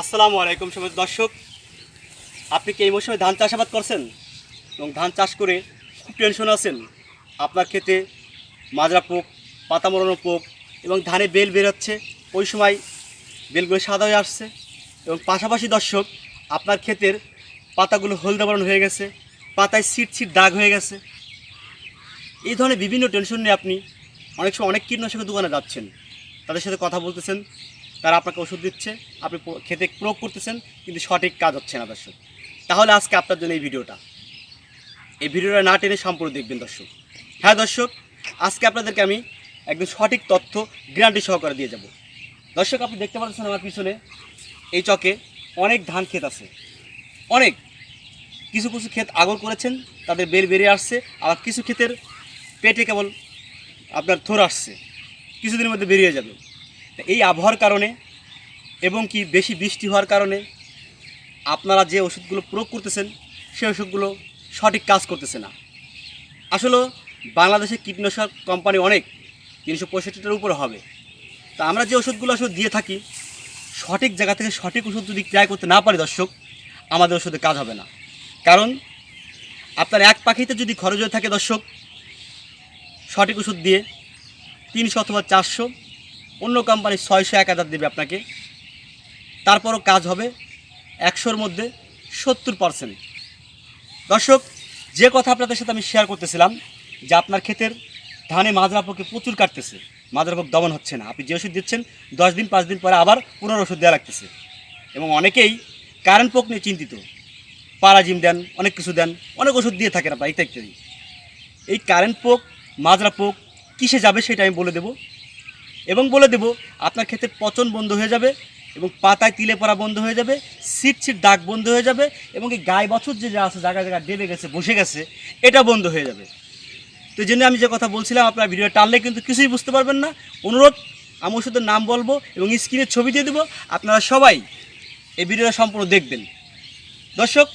আসসালামু আলাইকুম সবাই দর্শক। আপনি কি এই মৌসুমে ধান চাষাবাদ করছেন? এবং ধান চাষ করে খুব টেনশন আছেন। আপনার ক্ষেতে মাজরা পোক, পাতা মরানো পোক এবং ধানে বেল বেরোচ্ছে। ওই সময় বেলগুলো সাদা হয়ে আসছে। এবং পাশাপাশি দর্শক, আপনার ক্ষেতের পাতাগুলো হলদে বরণ হয়ে গেছে। পাতায় সিট সিট দাগ হয়ে গেছে। এই ধরনের বিভিন্ন টেনশন নিয়ে আপনি অনেক সময় অনেক কীটনাশকের দোকানে যাচ্ছেন। তাদের সাথে কথা বলতেছেন। তারা আপনাকে ওষুধ দিচ্ছে, আপনি খেতে প্রয়োগ করতেছেন, কিন্তু সঠিক কাজ হচ্ছে না দর্শক। তাহলে আজকে আপনার জন্য এই ভিডিওটা। এই ভিডিওটা না টেনে সম্পূর্ণ দেখবেন দর্শক। হ্যাঁ দর্শক, আজকে আপনাদেরকে আমি একদম সঠিক তথ্য, গ্যারান্টি সহকারে দিয়ে যাব। দর্শক, আপনি দেখতে পাচ্ছেন আমার পিছনে এই চকে অনেক ধান ক্ষেত আছে। অনেক। কিছু কিছু ক্ষেত আগর করেছেন, তাদের বের বেরিয়ে আসছে, আবার কিছু ক্ষেতের পেটে কেবল আপনার থোর আসছে। কিছুদিনের মধ্যে বেরিয়ে যাবে। এই আবহাওয়ার কারণে এবং কি বেশি বৃষ্টি হওয়ার কারণে আপনারা যে ওষুধগুলো প্রয়োগ করতেছেন, সেই ওষুধগুলো সঠিক কাজ করতেছে না। আসলে বাংলাদেশে কীটনাশক কোম্পানি অনেক, তিনশো পঁয়ষট্টিটার উপরে হবে। তা আমরা যে ওষুধগুলো আসলে দিয়ে থাকি, সঠিক জায়গা থেকে সঠিক ওষুধ যদি ক্রয় করতে না পারি দর্শক, আমাদের ওষুধে কাজ হবে না। কারণ আপনার এক পাখিতে যদি খরচ হয়ে থাকে দর্শক, সঠিক ওষুধ দিয়ে তিনশো অথবা চারশো অন্য কোম্পানি ছয়শো এক হাজার দেবে আপনাকে। তারপরও কাজ হবে একশোর মধ্যে সত্তর পারসেন্ট দর্শক, যে কথা আপনাদের সাথে আমি শেয়ার করতেছিলাম, যে আপনার ক্ষেতের ধানে মাজরা পোকে প্রচুর কাটতেছে মাজরা পোক দমন হচ্ছে না। আপনি যে ওষুধ দিচ্ছেন, দশ দিন, পাঁচ দিন পরে আবার পুনর ওষুধ দেওয়া লাগতেছে। এবং অনেকেই কারেন্ট পোক নিয়ে চিন্তিত। পারাজিম দেন, অনেক কিছু দেন, অনেক ওষুধ দিয়ে থাকেন আপনার, ইত্যাদি। ইত্যাদি এই কারেন্ট পোক মাজরা পোক কিসে যাবে সেটা আমি বলে দেব। এবং বলে দেব, আপনার ক্ষেতে পচন বন্ধ হয়ে যাবে এবং পাতায় তিলে পড়া বন্ধ হয়ে যাবে সিট সিট দাগ বন্ধ হয়ে যাবে এবং এই গায়ে বছর যে যা আছে জায়গায় জায়গায় ডেবে গেছে, বসে গেছে, এটা বন্ধ হয়ে যাবে। তো জন্য আমি যে কথা বলছিলাম, আপনার ভিডিও টানলে কিন্তু কিছুই বুঝতে পারবেন না। অনুরোধ, আমি ওষুধের নাম বলব এবং স্ক্রিনের ছবি দিয়ে দেবো, আপনারা সবাই এই ভিডিওটা সম্পূর্ণ দেখবেন। দর্শক,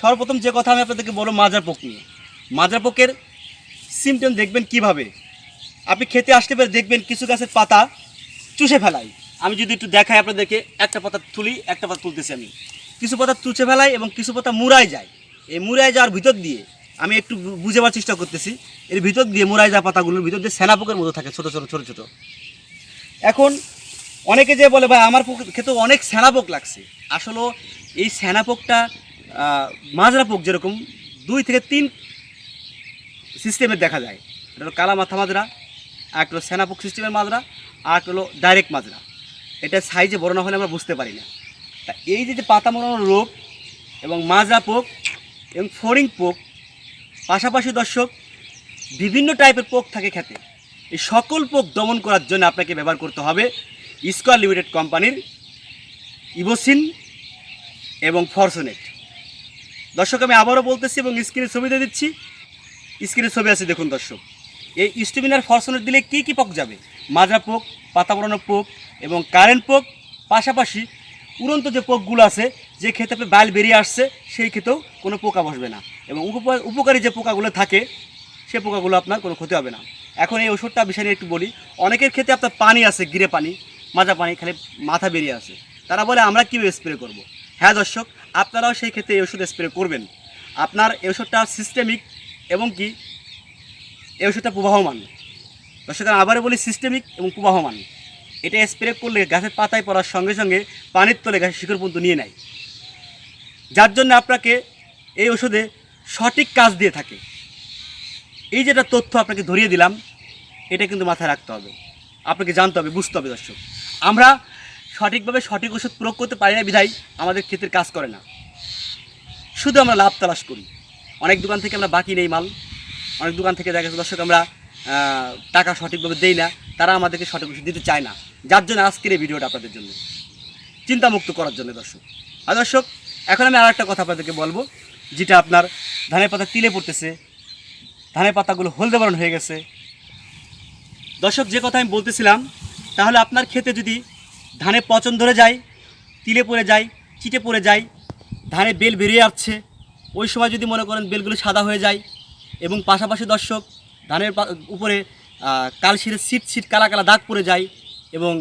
সর্বপ্রথম যে কথা আমি আপনাদেরকে বলব, মাজার পোক নিয়ে। মাজরা পোকের সিমটম দেখবেন কীভাবে? আপনি খেতে আসতে পারে দেখবেন কিছু গাছের পাতা চুষে ফেলাই। আমি যদি একটু দেখাই আপনাদেরকে, একটা পাতা তুলি, একটা পাতা তুলতেছি আমি। কিছু পাতা চুষে ফেলাই এবং কিছু পাতা মুড়ায় যায়। এই মুড়ায় যাওয়ার ভিতর দিয়ে আমি একটু বুঝাবার চেষ্টা করতেছি, এর ভিতর দিয়ে মুড়ায় যাওয়া পাতাগুলোর ভিতর দিয়ে সেনাপোকের মতো থাকে, ছোটো ছোটো ছোটো ছোটো। এখন অনেকে যে বলে, ভাই, আমার পোক খেতে অনেক সেনাপোক লাগছে। আসলে এই সেনাপোকটা মাজরা পোক যেরকম, দুই থেকে তিন সিস্টেমের দেখা যায়। এটা হলো কালা মাথা মাজরা একটা হলো সেনাপোক সিস্টেমের মাজরা আর হলো ডাইরেক্ট মাজরা। এটা সাইজে বড় না হলে আমরা বুঝতে পারি না। তা এই যে পাতা মরানোর রোগ এবং মাজরা পোক এবং ফড়িং পোক, পাশাপাশি দর্শক, বিভিন্ন টাইপের পোক থাকে খেতে এই সকল পোক দমন করার জন্য আপনাকে ব্যবহার করতে হবে স্কোয়ার লিমিটেড কোম্পানির ইভোসিন এবং ফরসোনেট দর্শক, আমি আবারও বলতেছি এবং স্ক্রিনে ছবি দিয়ে দিচ্ছি। স্ক্রিনে ছবি আছে, দেখুন দর্শক। এই স্টিমিনার ফরসোনেট দিলে কী কী পোক যাবে? মাজরা পোক, পাতা পড়ানো পোক এবং কারেন্ট পোক, পাশাপাশি উড়ন্ত যে পোকগুলো আছে, যে আপনার বাইল বেরিয়ে আসছে, সেই ক্ষেত্রেও কোনো পোকা বসবে না এবং উপকার- উপকারী যে পোকাগুলো থাকে, সে পোকাগুলো আপনার কোনো ক্ষতি হবে না। এখন এই ওষুধটা বিষয় নিয়ে একটু বলি, অনেকের ক্ষেত্রে আপনার পানি আছে, গিরে পানি, মাজা পানি খালি মাথা বেরিয়ে আসে। তারা বলে, আমরা কীভাবে স্প্রে করব। হ্যাঁ দর্শক, আপনারাও সেই ক্ষেত্রে এই ওষুধ স্প্রে করবেন। আপনার এই ওষুধটা সিস্টেমিক এবং কি এই ওষুধটা প্রবাহমান। দর্শক আবারও বলি সিস্টেমিক এবং প্রবাহমান। এটা স্প্রে করলে গাছের পাতায় পড়ার সঙ্গে সঙ্গে পানির তলে গাছের শিকড় পর্যন্ত নিয়ে নেয়। যার জন্য আপনাকে এই ওষুধে সঠিক কাজ দিয়ে থাকে। এই যেটা তথ্য আপনাকে ধরিয়ে দিলাম, এটা কিন্তু মাথায় রাখতে হবে। আপনাকে জানতে হবে, বুঝতে হবে দর্শক। আমরা সঠিকভাবে সঠিক ওষুধ প্রয়োগ করতে পারি না বিধায় আমাদের ক্ষেতের কাজ করে না। শুধু আমরা লাভ তালাশ করি। অনেক দোকান থেকে আমরা বাকি নেই মাল। অনেক দোকান থেকে দেখা যাচ্ছে দর্শক, আমরা টাকা সঠিকভাবে দেই না, তারা আমাদেরকে সঠিক দিতে চায় না। যার জন্য আজকের এই ভিডিওটা আপনাদের জন্য। চিন্তামুক্ত করার জন্য, দর্শক। আর দর্শক, এখন আমি আর একটা কথা আপনাদেরকে বলব, যেটা আপনার ধানের পাতা তিলে পড়তেছে, ধানের পাতাগুলো হলদে বরণ হয়ে গেছে। দর্শক, যে কথা আমি বলতেছিলাম, তাহলে আপনার ক্ষেতে যদি ধানে পচন ধরে যায়, তিলে পড়ে যায়, চিটে পড়ে যায় ধানে বেল বেরিয়ে আসছে, ওই সময় যদি মনে করেন বেলগুলো সাদা হয়ে যায় এবং পাশাপাশি দর্শক ধানের উপরে আহ, কালশিরের সিট সিট কালা কালা দাগ পড়ে যায় এবং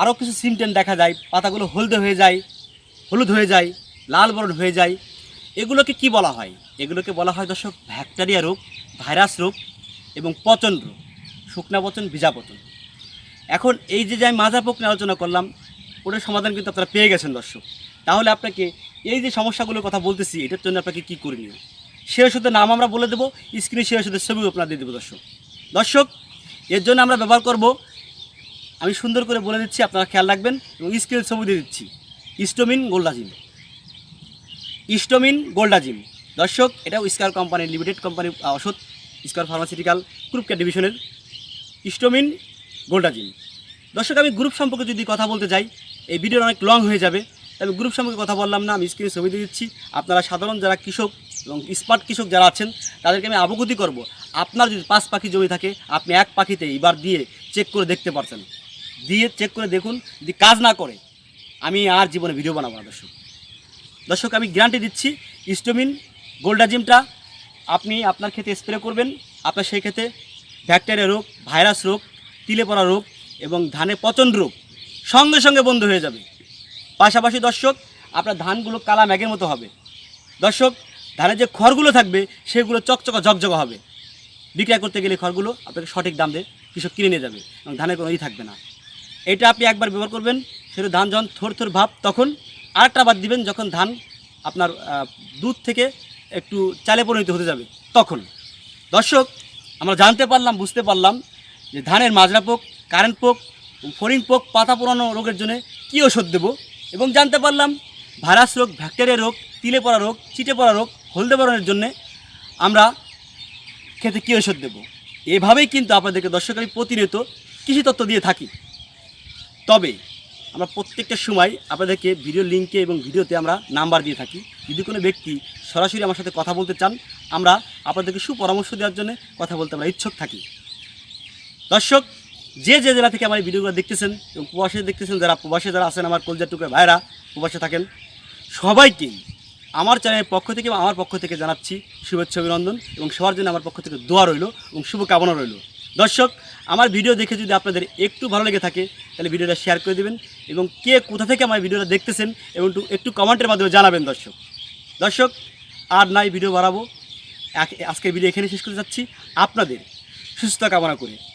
আরও কিছু সিমটেন দেখা যায় পাতাগুলো হলদে হয়ে যায় হলুদ হয়ে যায় লাল বরণ হয়ে যায়। এগুলোকে কি বলা হয়? এগুলোকে বলা হয় দর্শক ব্যাকটেরিয়া রোগ ভাইরাস রোগ এবং পচন রোগ শুকনা পচন ভিজা পচন। এখন এই যে যে আমি মাজা পোক আলোচনা করলাম ওটার সমাধান কিন্তু আপনারা পেয়ে গেছেন দর্শক। তাহলে আপনাকে এই যে সমস্যাগুলোর কথা বলতেছি এটার জন্য আপনাকে কী করণীয়? সে ওষুধের নাম আমরা বলে দেবো স্ক্রিনে সে ওষুধের ছবিও আপনারা দিয়ে দেবো দর্শক। দর্শক এর জন্য আমরা ব্যবহার করব আমি সুন্দর করে বলে দিচ্ছি আপনারা খেয়াল রাখবেন এবং স্ক্রিনের ছবি দিয়ে দিচ্ছি ইস্টোমিন গোল্ডাজিম। ইস্টোমিন গোল্ডাজিম। দর্শক এটাও স্কার কোম্পানির লিমিটেড কোম্পানির আহ, ওষুধ স্কার ফার্মাসিউটিক্যাল গ্রুপ কেয়ার ডিভিশনের ইস্টোমিন গোল্ডাজিম। দর্শক আমি গ্রুপ সম্পর্কে যদি কথা বলতে যাই এই ভিডিওটা অনেক লং হয়ে যাবে তবে গ্রুপ সম্পর্কে কথা বললাম না আমি স্ক্রিনে ছবি দিয়ে দিচ্ছি। আপনারা সাধারণ যারা কৃষক এবং স্মার্ট কৃষক যারা আছেন, তাদেরকে আমি অবগতি করব। আপনার যদি পাঁচ পাখি জমি থাকে, আপনি এক পাখিতে এবার দিয়ে চেক করে দেখতে পারছেন। দিয়ে চেক করে দেখুন যদি কাজ না করে, আমি আর জীবনে ভিডিও বানাবো না, দর্শক। দর্শক, আমি গ্যারান্টি দিচ্ছি ইস্টোমিন গোল্ডাজিমটা আপনি আপনার ক্ষেতে স্প্রে করবেন, আপনার সেই ক্ষেতে ব্যাকটেরিয়া রোগ ভাইরাস রোগ, তিলে পড়া রোগ এবং ধানে পচন রোগ সঙ্গে সঙ্গে বন্ধ হয়ে যাবে। পাশাপাশি দর্শক, আপনার ধানগুলো কালা ম্যাগের মতো হবে। দর্শক ধানের যে খড়গুলো থাকবে, সেগুলো চকচকা ঝকঝকা হবে। বিক্রয় করতে গেলে খড়গুলো আপনাকে সঠিক দাম দিয়ে কৃষক কিনে নিয়ে যাবে এবং ধানের কোনো ই থাকবে না। এটা আপনি একবার ব্যবহার করবেন, সেটা ধান যখন থর থর ভাব, তখন আরেকটা বাদ দিবেন, যখন ধান আপনার দুধ থেকে একটু চালে পরিণত হতে যাবে, তখন। দর্শক, আমরা জানতে পারলাম, বুঝতে পারলাম যে ধানের মাজরা পোক, কারেন্ট পোক ফরিং পোক, পাতা পোড়ানো রোগের জন্য কী ওষুধ দেবো এবং জানতে পারলাম ভাইরাস রোগ, ব্যাকটেরিয়া রোগ, তিলে পড়া রোগ, চিটে পড়া রোগ, হলদে পড়ানোর জন্যে আমরা খেতে কী ওষুধ দেবো? এভাবেই কিন্তু আপনাদেরকে দর্শক আমি প্রতিনিয়ত কৃষি তত্ত্ব দিয়ে থাকি। তবে আমরা প্রত্যেকটা সময় আপনাদেরকে ভিডিও লিঙ্কে এবং ভিডিওতে আমরা নাম্বার দিয়ে থাকি। যদি কোনো ব্যক্তি সরাসরি আমার সাথে কথা বলতে চান, আমরা আপনাদেরকে সুপরামর্শ দেওয়ার জন্য কথা বলতে আমরা ইচ্ছুক থাকি। দর্শক যে যে জেলা থেকে আমার এই ভিডিওগুলো দেখতেছেন এবং প্রবাসে দেখতেছেন, যারা প্রবাসে যারা আছেন, আমার কলজার টুকরে ভাইরা প্রবাসে থাকেন সবাইকেই আমার চ্যানেলের পক্ষ থেকে এবং আমার পক্ষ থেকে জানাচ্ছি শুভেচ্ছা, অভিনন্দন এবং সবার জন্য আমার পক্ষ থেকে দোয়া রইল এবং শুভকামনা রইল। দর্শক, আমার ভিডিও দেখে যদি আপনাদের একটু ভালো লেগে থাকে, তাহলে ভিডিওটা শেয়ার করে দেবেন এবং কে কোথা থেকে আমার ভিডিওটা দেখতেছেন এবং একটু একটু কমেন্টের মাধ্যমে জানাবেন দর্শক। দর্শক, আর নাই, ভিডিও বাড়াবো। আজকের ভিডিও এখানে শেষ করতে যাচ্ছি। আপনাদের সুস্থতা কামনা করে।